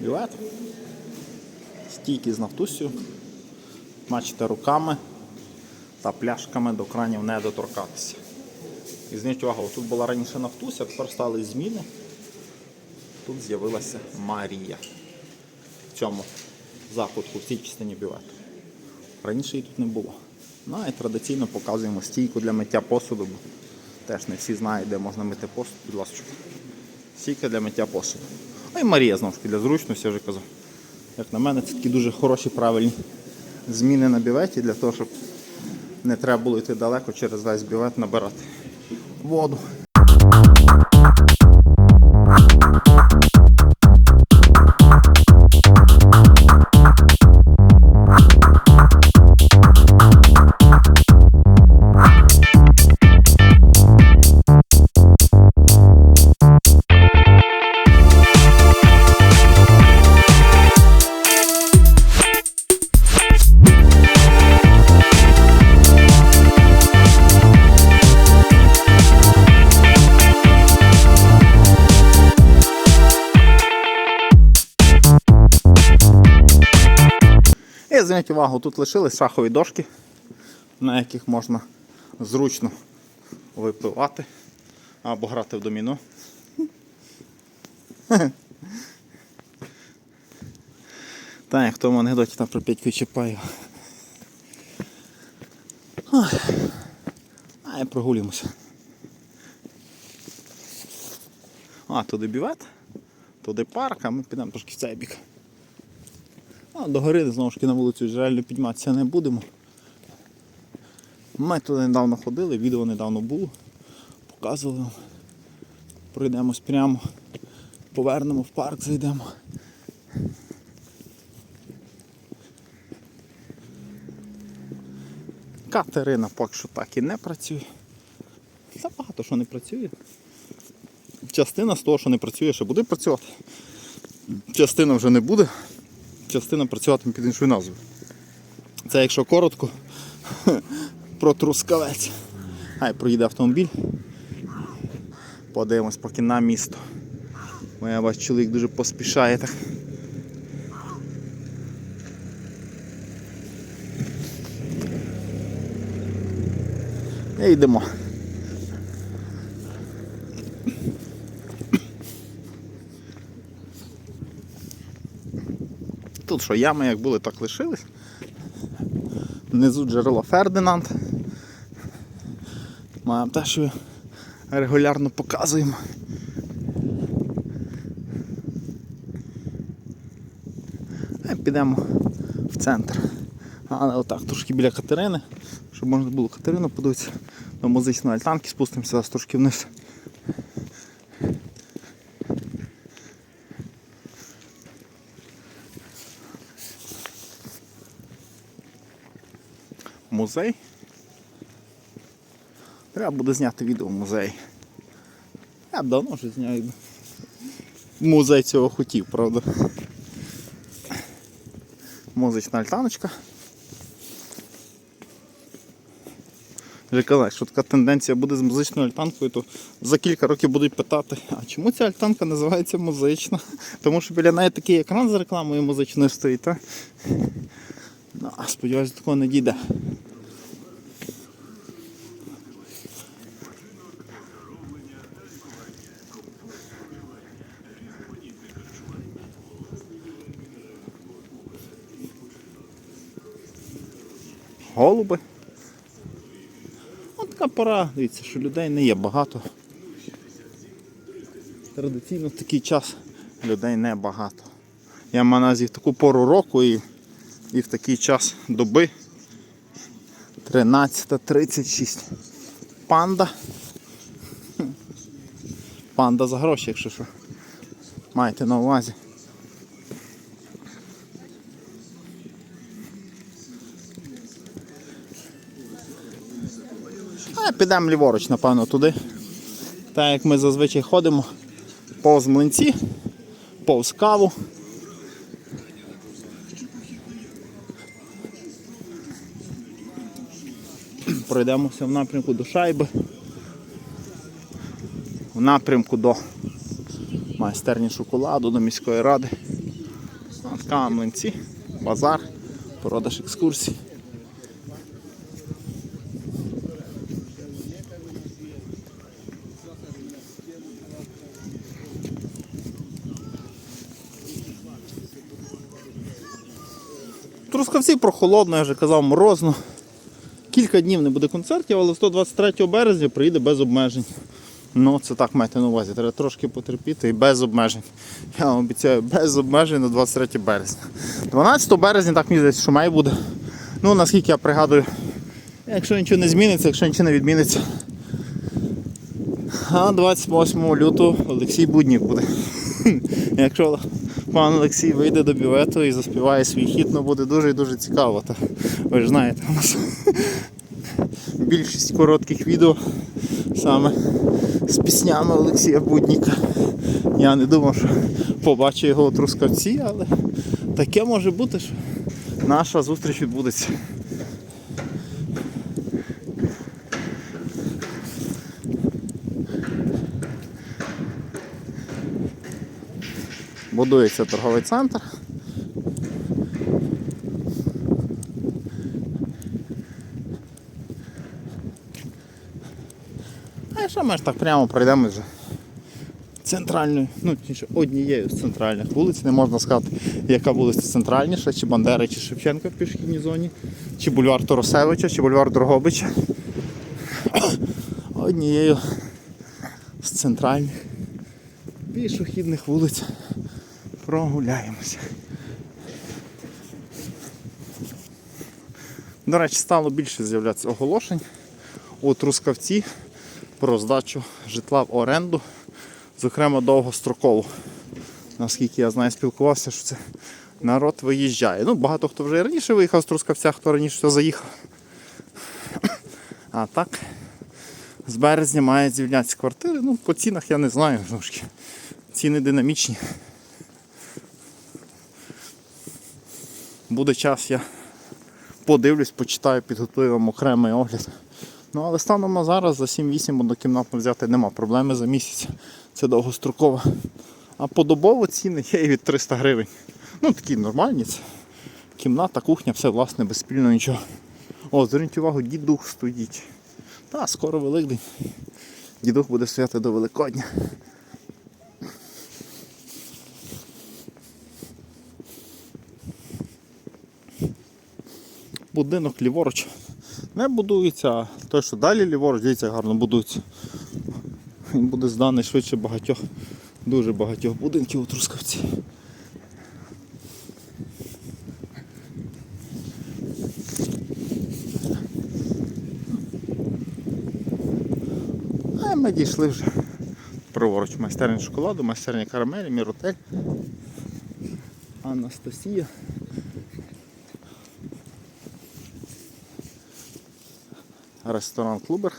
бювет. Стійки з нафтусю. Бачите, руками та пляшками до кранів не доторкатися. І зверніть увагу, тут була раніше нафтуся, тепер стали зміни. Тут з'явилася Марія. В цьому закутку, в цій частині бювету. Раніше її тут не було. Ну і традиційно показуємо стійку для миття посуду, бо теж не всі знають, де можна мити посуд, будь ласка. Стійка для миття посуду. А і Марія знову ж таки для зручності, я вже казав. Як на мене, це такі дуже хороші, правильні зміни на бюветі для того, щоб не треба було йти далеко через весь бювет набирати воду. І зверніть увагу, тут лишились шахові дошки, на яких можна зручно випивати або грати в доміно. Так, як в тому анекдоті там про Петьку Чапаєва. А, і прогулюємося. А, туди бювет, туди парк, а ми підемо трошки в цей бік. А до гори знову ж таки на вулицю реально підніматися не будемо. Ми туди недавно ходили, відео недавно було. Показували. Пройдемось прямо, повернемо в парк, зайдемо. Катерина поки що так і не працює. Та багато що не працює. Частина з того, що не працює, ще буде працювати. Частина вже не буде частина працюватиме під іншою назвою. Це якщо коротко про трускавець. Хай проїде автомобіль. Подивимось поки на місто. Бо я бачу, чоловік дуже поспішає так. І йдемо. Тут що, ями як були, так лишились. Внизу джерело Фердинанд. Маємо те, що регулярно показуємо. І підемо в центр. Але отак трошки біля Катерини, щоб можна було Катерину подивитися до музичної альтанки, спустимося трошки вниз. Музей. Треба буде зняти відео музей. Я б давно вже зняв. Музей цього хотів, правда. Музична альтаночка. Вже казав, якщо така тенденція буде з музичною альтанкою, то за кілька років будуть питати, а чому ця альтанка називається музична? Тому що біля неї такий екран з рекламою музичною стоїть? Ну, а сподіваюся, такого не дійде. Голуби. От така пора, дивіться, що людей не є багато. Традиційно в такий час людей не багато. Я маю на в таку пору року і і в такий час доби 13.36. Панда. Панда за гроші, якщо що. Маєте на увазі. Підемо ліворуч, напевно, туди. Так як ми зазвичай ходимо повз млинці, повз каву. Пройдемося в напрямку до шайби. В напрямку до майстерні шоколаду, до міської ради. Така млинці, базар, продаж екскурсій. Трускавці прохолодно, я вже казав, морозно. Кілька днів не буде концертів, але 123 березня приїде без обмежень. Ну, це так майте на увазі, треба трошки потерпіти і без обмежень. Я вам обіцяю, без обмежень на 23 березня. 12 березня, так мені здається, що має буде. Ну, наскільки я пригадую, якщо нічого не зміниться, якщо нічого не відміниться. А 28 лютого Олексій Буднік буде. Якщо пан Олексій вийде до бювету і заспіває свій хіт, ну буде дуже і дуже цікаво. Та ви ж знаєте, у нас більшість коротких відео саме з піснями Олексія Будніка. Я не думав, що побачу його у Трускавці, але таке може бути, що наша зустріч відбудеться. Будується торговий центр. А що ми ж так прямо пройдемо вже центральною, ну однією з центральних вулиць. Не можна сказати, яка вулиця центральніша, чи Бандери, чи Шевченка в пішохідній зоні, чи бульвар Торосевича, чи бульвар Дрогобича. Однією з центральних пішохідних вулиць прогуляємося. До речі, стало більше з'являтися оголошень у Трускавці про здачу житла в оренду, зокрема довгостроково. Наскільки я знаю, спілкувався, що це народ виїжджає. Ну, багато хто вже раніше виїхав з Трускавця, хто раніше заїхав. А так, з березня мають з'являтися квартири. Ну, по цінах я не знаю. Ціни динамічні. Буде час, я подивлюсь, почитаю, підготую вам окремий огляд. Ну, але станом на зараз за 7-8 однокімнатно взяти нема проблеми за місяць. Це довгостроково. А подобово ціни є і від 300 гривень. Ну, такі нормальні. Це кімната, кухня, все власне, без спільного нічого. О, зверніть увагу, дідух стоїть. Та, скоро Великдень. Дідух буде стояти до Великодня. Будинок ліворуч не будується, а той, що далі ліворуч, дивіться, гарно будується. Він буде зданий швидше багатьох, дуже багатьох будинків у Трускавці. А ми дійшли вже праворуч майстерня шоколаду, майстерня карамелі, міротель. Анастасія. Ресторан Клубер.